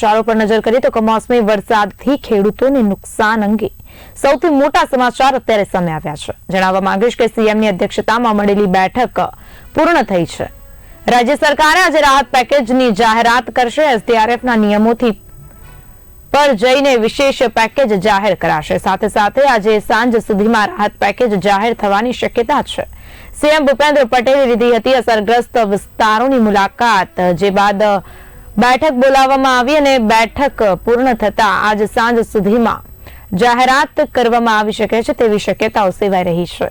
ચારો પર નજર કરીએ તો કમોસમી વરસાદથી ખેડૂતોને નુકસાન અંગે સૌથી મોટા સમાચાર અત્યારે સામે આવ્યા છે. જણાવવા માંગીશ કે સીએમની અધ્યક્ષતામાં મળેલી બેઠક પૂર્ણ થઈ છે. રાજ્ય સરકારે આજે રાહત પેકેજની જાહેરાત કરશે. એસડીઆરએફના નિયમોથી પર જઈને વિશેષ પેકેજ જાહેર કરાશે. સાથે સાથે આજે સાંજ સુધીમાં રાહત પેકેજ જાહેર થવાની શક્યતા છે. સીએમ ભૂપેન્દ્ર પટેલે લીધી હતી અસરગ્રસ્ત વિસ્તારોની મુલાકાત, જે બાદ બેઠક બોલાવવામાં આવી અને બેઠક પૂર્ણ થતા આજ સાંજ સુધીમાં જાહેરાત કરવામાં આવી શકે છે તેવી શક્યતાઓ સેવાઈ રહી છે.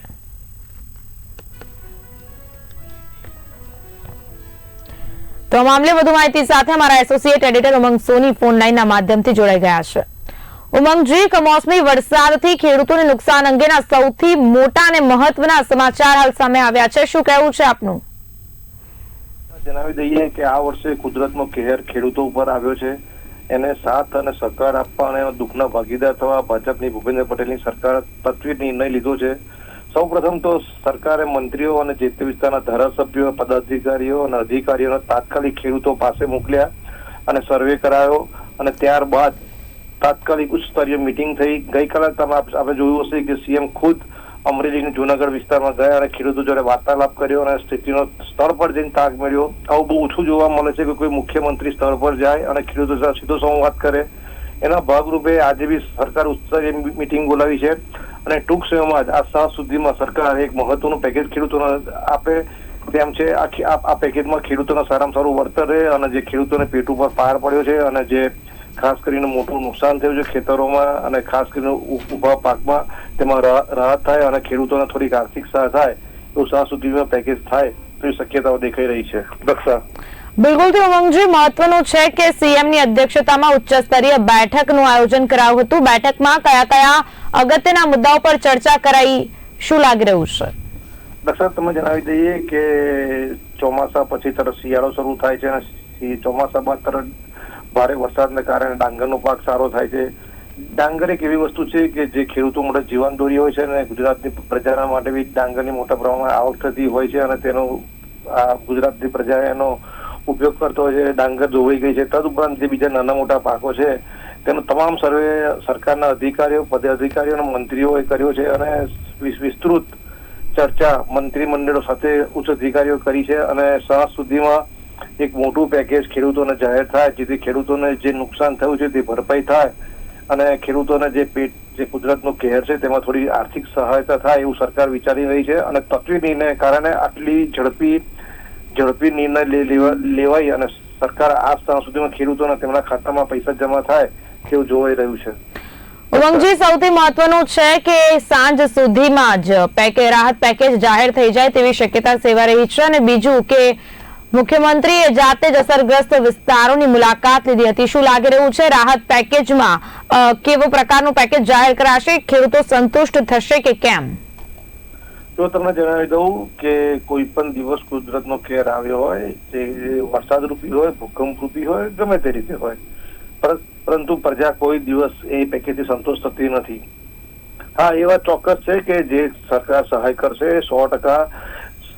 તો મામલે વધુ માહિતી સાથે અમારા associate editor Umang Soni phone લાઈનના માધ્યમથી જોડાઈ ગયા છે. ઉમંગજી કમોસમી વરસાદથી ખેડૂતોને નુકસાન અંગેના સૌથી મોટા અને મહત્વના સમાચાર હાલ સામે આવ્યા છે. શું કહેવું છે આપનું? જણાવી દઈએ કે આ વર્ષે કુદરતનો કહેર ખેડૂતો ઉપર આવ્યો છે. એને સાથ અને સહકાર આપવા અને દુઃખના ભાગીદાર થવા ભાજપની ભૂપેન્દ્ર પટેલની સરકાર તત્વી નિર્ણય લીધો છે. સૌ પ્રથમ તો સરકારે મંત્રીઓ અને જે તે વિસ્તારના ધારાસભ્યો, પદાધિકારીઓ અને અધિકારીઓને તાત્કાલિક ખેડૂતો પાસે મોકલ્યા અને સર્વે કરાયો અને ત્યારબાદ તાત્કાલિક ઉચ્ચ સ્તરીય મિટિંગ થઈ. ગઈકાલે તમે આપણે જોયું હશે કે સીએમ ખુદ અમરેલીની જુનાગઢ વિસ્તારમાં ગયા અને ખેડૂતો જોડે વાર્તાલાપ કર્યો અને સ્થિતિનો સ્થળ પર જઈને તાગ મેળ્યો આવું બહુ ઓછું જોવા મળે છે કે કોઈ મુખ્યમંત્રી સ્થળ પર જાય અને ખેડૂતો સાથે સીધો સંવાદ કરે. એના ભાગરૂપે આજે બી સરકાર સ્તરીય મિટિંગ બોલાવી છે અને ટૂંક સમયમાં જ આ સાત સુધીમાં સરકાર એક મહત્વનું પેકેજ ખેડૂતોને આપે તેમ છે. આ પેકેજમાં ખેડૂતોને સારામાં સારું વળતર રહે અને જે ખેડૂતોને પેટ ઉપર પાર પડ્યો છે અને જે ખાસ કરીને મોટું નુકસાન થયું છે ખેતરોમાં અને ખાસ કરીને ઊભા પાકમાં. તેમાં રાહત થાય અને ખેડૂતોને થોડીક આર્થિક સહાય થાય તો સાત સુધીમાં પેકેજ થાય તેવી શક્યતાઓ દેખાઈ રહી છે. દક્ષા બિલકુલ તો ઉમંગજી મહત્વનું છે કે સીએમની અધ્યક્ષતામાં ઉચ્ચ સ્તરીય બેઠકનું આયોજન કરાયું હતું. બેઠકમાં કયા કયા અગત્યના મુદ્દાઓ પર ચર્ચા કરાઈ? શું લાગી રહ્યું છે? દક્ષા તમે જણાવી દઈએ કે ચોમાસા પછી તરફ શિયાળો શરૂ થાય છે અને ચોમાસા બાદ તરત ભારે વરસાદને કારણે ડાંગરનો પાક સારો થાય છે. ડાંગર એક એવી વસ્તુ છે કે જે ખેડૂતો માટે જીવન દોરી હોય છે અને ગુજરાતની પ્રજાના માટે બી ડાંગરની મોટા પ્રમાણમાં આવક થતી હોય છે અને તેનો આ ગુજરાતની પ્રજા એનો ઉપયોગ કરતો હોય છે. ડાંગર ધોવાઈ ગઈ છે. તદુપરાંત જે બીજા નાના મોટા પાકો છે, તેનો તમામ સર્વે સરકારના અધિકારીઓ, પદાધિકારીઓ અને મંત્રીઓએ કર્યો છે અને વિસ્તૃત ચર્ચા મંત્રીમંડળો સાથે ઉચ્ચ અધિકારીઓ કરી છે અને સાંજ સુધીમાં એક મોટું પેકેજ ખેડૂતોને જાહેર થાય, જેથી ખેડૂતોને જે નુકસાન થયું છે તે ભરપાઈ થાય અને ખેડૂતોને જે પેટ, જે કુદરતનો કહેર છે તેમાં થોડી આર્થિક સહાયતા થાય એવું સરકાર વિચારી રહી છે અને નિર્ણય કારણે આટલી ઝડપી ઝડપી નિર્ણય લેવાય અને સરકાર આ સ્થાન સુધીમાં ખેડૂતોના તેમના ખાતામાં પૈસા જમા થાય તેવું જોવાઈ રહ્યું છે. ઉમંગજી, સૌથી મહત્વનું છે કે સાંજ સુધીમાં જ પેકે, રાહત પેકેજ જાહેર થઈ જાય તેવી શક્યતા સેવા રહી છે અને બીજું કે મુખ્યમંત્રીએ જાતે જ અસરગ્રસ્ત વિસ્તારોની મુલાકાત લીધી હતી. શું લાગી રહ્યું છે રાહત પેકેજમાં? કેવો પ્રકારનું પેકેજ જાહેર કરાશે? ખેડૂતો સંતુષ્ટ થશે કે કેમ? તો તમને જણાવી દઉં કે કોઈ પણ દિવસ કુદરતનો કેર આવ્યો હોય, જે વરસાદ રૂપી હોય ભૂકંપ રૂપી હોય, ગમે તે રીતે હોય. પરંતુ પ્રજા કોઈ દિવસ એ પેકેજથી સંતોષ થતી નથી. હા એવા ચોક્કસ છે કે જે સરકાર સહાય કરશે સો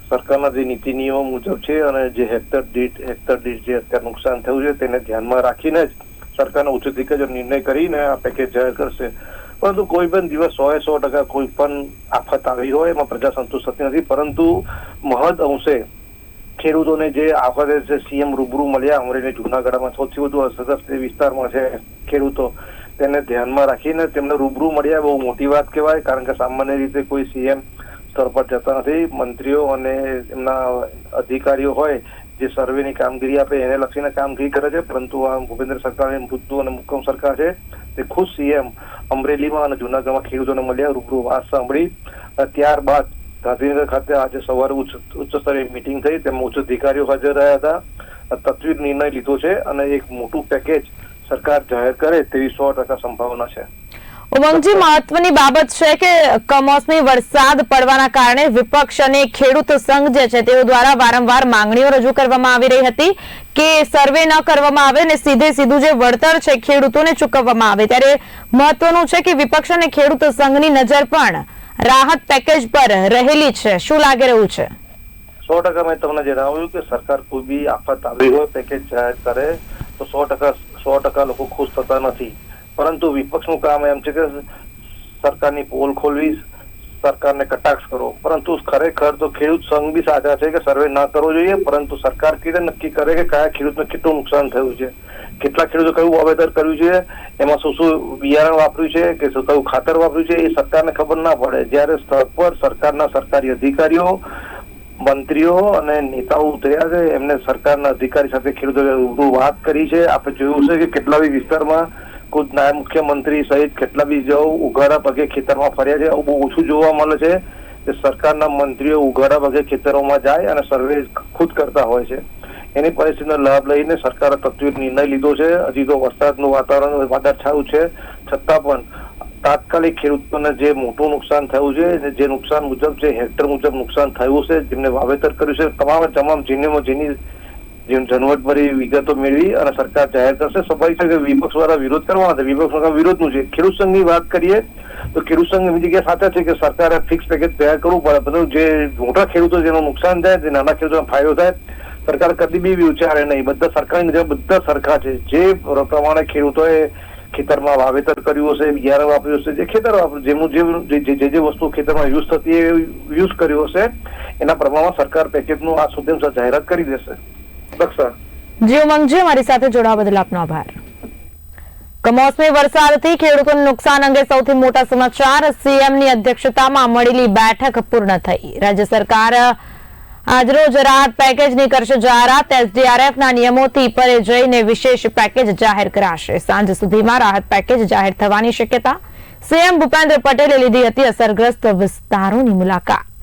સરકારના જે નીતિ નિયમો મુજબ છે અને જે હેક્ટર દીઠ હેક્ટર દીઠ જે અત્યારે નુકસાન થયું છે તેને ધ્યાનમાં રાખીને જ સરકારના ઉચ્ચ અધિકારીઓ નિર્ણય કરીને આ પેકેજ જાહેર કરશે. પરંતુ કોઈ પણ દિવસ સો સો ટકા કોઈ પણ આફત આવી હોય એમાં પ્રજા સંતુષ્ટ થતી નથી. પરંતુ મહદ અંશે ખેડૂતોને જે આફત છે, સીએમ રૂબરૂ મળ્યા, અમરેલી જુનાગઢમાં સૌથી વધુ અસરગ્રસ્ત વિસ્તારમાં છે ખેડૂતો, તેને ધ્યાનમાં રાખીને તેમને રૂબરૂ મળ્યા, બહુ મોટી વાત કહેવાય, કારણ કે સામાન્ય રીતે કોઈ સીએમ સ્તર પર જતા નથી. મંત્રીઓ અને એમના અધિકારીઓ હોય, જે સર્વેની કામગીરી આપે, એને લક્ષીને કામગીરી કરે છે. પરંતુ આ ભૂપેન્દ્ર સરકારની મૃદુ અને મુક્કમ સરકાર છે. તે ખુદ સીએમ અમરેલીમાં અને જુનાગઢમાં ખેડૂતોને મળ્યા, રૂબરૂ વાત સાંભળી. ત્યારબાદ ગાંધીનગર ખાતે આજે સવારે ઉચ્ચ સ્તરીય મિટિંગ થઈ. તેમાં ઉચ્ચ અધિકારીઓ હાજર રહ્યા હતા. તત્વીર નિર્ણય લીધો છે અને એક મોટું પેકેજ સરકાર જાહેર કરે તેવી સો ટકા સંભાવના છે. ઉમંગજી મહત્વની બાબત છે કે કમોસમી વરસાદ પડવાના કારણે વિપક્ષ અને ખેડૂત સંઘ જે છે તેઓ દ્વારા વારંવાર માંગણીઓ રજૂ કરવામાં આવી રહી હતી કે સર્વે ન કરવામાં આવે અને સીધે સીધું જે વળતર છે ખેડૂતોને ચૂકવવામાં આવે. ત્યારે મહત્વનું છે કે વિપક્ષ અને ખેડૂત સંઘની નજર પણ રાહત પેકેજ પર રહેલી છે. શું લાગી રહ્યું છે? સો ટકા મેં તમને જણાવ્યું કે સરકાર કોઈ બી આફત આવી હોય, પેકેજ જાહેર કરે, તો સો ટકા સો ટકા લોકો ખુશ થતા નથી. પરંતુ વિપક્ષનું કામ એમ છે કે સરકારની પોલ ખોલવી, સરકારને કટાક્ષ કરો પરંતુ ખરેખર તો ખેડૂત સંઘ બી સાચા છે કે સર્વે ના કરવો જોઈએ, પરંતુ સરકાર કેવી રીતે નક્કી કરે કે કયા ખેડૂતને કેટલું નુકસાન થયું છે. કેટલા ખેડૂતો કયું વાવેતર કર્યું છે, એમાં શું શું બિયારણ વાપર્યું છે, કે શું કયું ખાતર વાપર્યું છે, એ સરકારને ખબર ના પડે. જ્યારે સ્થળ પર સરકારના સરકારી અધિકારીઓ, મંત્રીઓ અને નેતાઓ ઉતર્યા છે, એમને સરકારના અધિકારી સાથે રૂબરૂ વાત કરી છે. આપણે જોયું છે કે કેટલા બી વિસ્તારમાં નાયબ મુખ્યમંત્રી સહિત કેટલા બી જો ઉઘાડા પગે ખેતરમાં ફર્યા છે, બહુ ઓછું જોવા મળે છે કે સરકારના મંત્રીઓ ઉઘાડા પગે ખેતરોમાં જાય અને સર્વે ખુદ કરતા હોય છે. એની પરિસ્થિતિનો લાભ લઈને સરકારે તત્વિક નિર્ણય લીધો છે. હજી તો વરસાદનું વાતાવરણ વાદળછાયું છે. છતાં પણ તાત્કાલિક ખેડૂતોને જે મોટું નુકસાન થયું છે જે નુકસાન મુજબ, જે હેક્ટર મુજબ નુકસાન થયું છે જેમને વાવેતર કર્યું છે, તમામ તમામ જેની જે ઝંઝવટભરી વિગતો મેળવી અને સરકાર જાહેર કરશે. સ્વાભાવિક છે કે વિપક્ષ વાળા વિરોધ કરવાના છે. વિપક્ષ વિરોધનું છે. ખેડૂત સંઘની વાત કરીએ તો ખેડૂત સંઘ એવી જગ્યાએ સાચા છે કે સરકારે ફિક્સ પેકેજ તૈયાર કરવું પડે. પરંતુ જે મોટા ખેડૂતો જેનું નુકસાન થાય જે નાના ખેડૂતોને ફાયદો થાય, સરકાર કદી બી વિચારે નહીં. બધા સરકારની નજર, બધા સરખા છે. જે પ્રમાણે ખેડૂતોએ ખેતરમાં વાવેતર કર્યું હશે, બિયારણ વાપર્યું હશે, જે ખેતર વાપર્યું, જેનું જે જે વસ્તુ ખેતરમાં યુઝ થતી એ યુઝ કર્યું હશે, એના પ્રમાણમાં સરકાર પેકેજનું આ સુધી જાહેરાત કરી દેશે. જી ઉમંગજી અમારી સાથે જોડાવા બદલ આપનો આભાર. કમોસમી વરસાદથી ખેડૂતોને નુકસાન અંગે સૌથી મોટા સમાચાર, સીએમની અધ્યક્ષતામાં મળેલી બેઠક પૂર્ણ થઈ. રાજ્ય સરકાર આજરોજ રાહત પેકેજની કરશે જાહેરાત. એસડીઆરએફના નિયમોથી પરે જઈને વિશેષ પેકેજ જાહેર કરાશે. સાંજ સુધીમાં રાહત પેકેજ જાહેર થવાની શક્યતા. સીએમ ભૂપેન્દ્ર પટેલે લીધી હતી અસરગ્રસ્ત વિસ્તારોની મુલાકાત.